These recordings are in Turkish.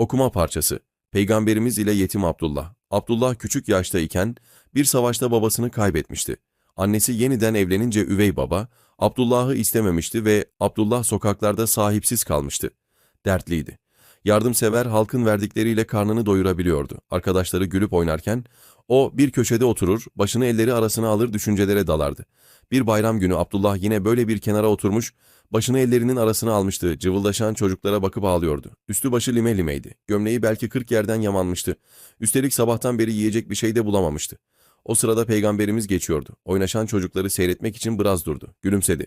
Okuma parçası. Peygamberimiz ile yetim Abdullah. Abdullah küçük yaşta iken bir savaşta babasını kaybetmişti. Annesi yeniden evlenince üvey baba Abdullah'ı istememişti ve Abdullah sokaklarda sahipsiz kalmıştı. Dertliydi. Yardımsever halkın verdikleriyle karnını doyurabiliyordu. Arkadaşları gülüp oynarken o bir köşede oturur, başını elleri arasına alır düşüncelere dalardı. Bir bayram günü Abdullah yine böyle bir kenara oturmuş, başını ellerinin arasına almıştı, cıvıldaşan çocuklara bakıp ağlıyordu. Üstü başı lime limeydi, gömleği belki kırk yerden yamanmıştı. Üstelik sabahtan beri yiyecek bir şey de bulamamıştı. O sırada peygamberimiz geçiyordu. Oynaşan çocukları seyretmek için biraz durdu, gülümsedi.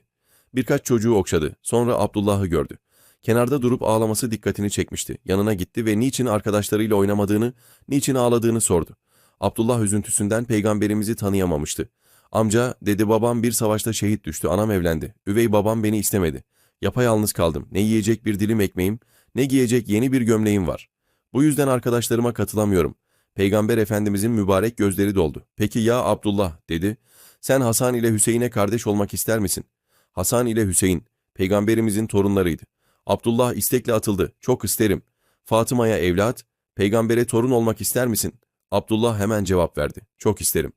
Birkaç çocuğu okşadı, sonra Abdullah'ı gördü. Kenarda durup ağlaması dikkatini çekmişti. Yanına gitti ve niçin arkadaşlarıyla oynamadığını, niçin ağladığını sordu. Abdullah üzüntüsünden peygamberimizi tanıyamamıştı. Amca, dedi babam bir savaşta şehit düştü, anam evlendi. Üvey babam beni istemedi. Yapayalnız kaldım. Ne yiyecek bir dilim ekmeğim, ne giyecek yeni bir gömleğim var. Bu yüzden arkadaşlarıma katılamıyorum. Peygamber Efendimizin mübarek gözleri doldu. Peki ya Abdullah, dedi. Sen Hasan ile Hüseyin'e kardeş olmak ister misin? Hasan ile Hüseyin, peygamberimizin torunlarıydı. Abdullah istekle atıldı. Çok isterim. Fatıma'ya evlat, peygambere torun olmak ister misin? Abdullah hemen cevap verdi. Çok isterim.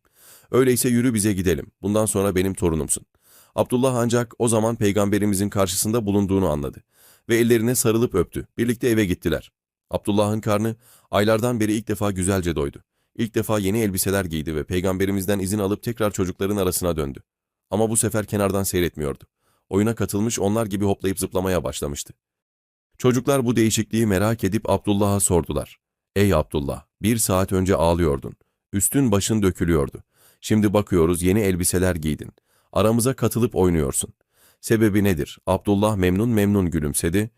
Öyleyse yürü bize gidelim. Bundan sonra benim torunumsun. Abdullah ancak o zaman peygamberimizin karşısında bulunduğunu anladı. Ve ellerine sarılıp öptü. Birlikte eve gittiler. Abdullah'ın karnı aylardan beri ilk defa güzelce doydu. İlk defa yeni elbiseler giydi ve peygamberimizden izin alıp tekrar çocukların arasına döndü. Ama bu sefer kenardan seyretmiyordu. Oyuna katılmış onlar gibi hoplayıp zıplamaya başlamıştı. Çocuklar bu değişikliği merak edip Abdullah'a sordular. Ey Abdullah, bir saat önce ağlıyordun. Üstün başın dökülüyordu. Şimdi bakıyoruz yeni elbiseler giydin. Aramıza katılıp oynuyorsun. Sebebi nedir? Abdullah memnun memnun gülümsedi.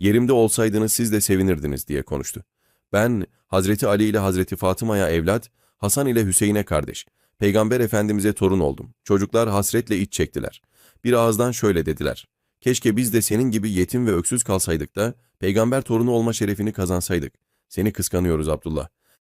Yerimde olsaydınız siz de sevinirdiniz diye konuştu. Ben Hazreti Ali ile Hazreti Fatıma'ya evlat, Hasan ile Hüseyin'e kardeş. Peygamber Efendimiz'e torun oldum. Çocuklar hasretle iç çektiler. Bir ağızdan şöyle dediler. Keşke biz de senin gibi yetim ve öksüz kalsaydık da peygamber torunu olma şerefini kazansaydık. Seni kıskanıyoruz Abdullah.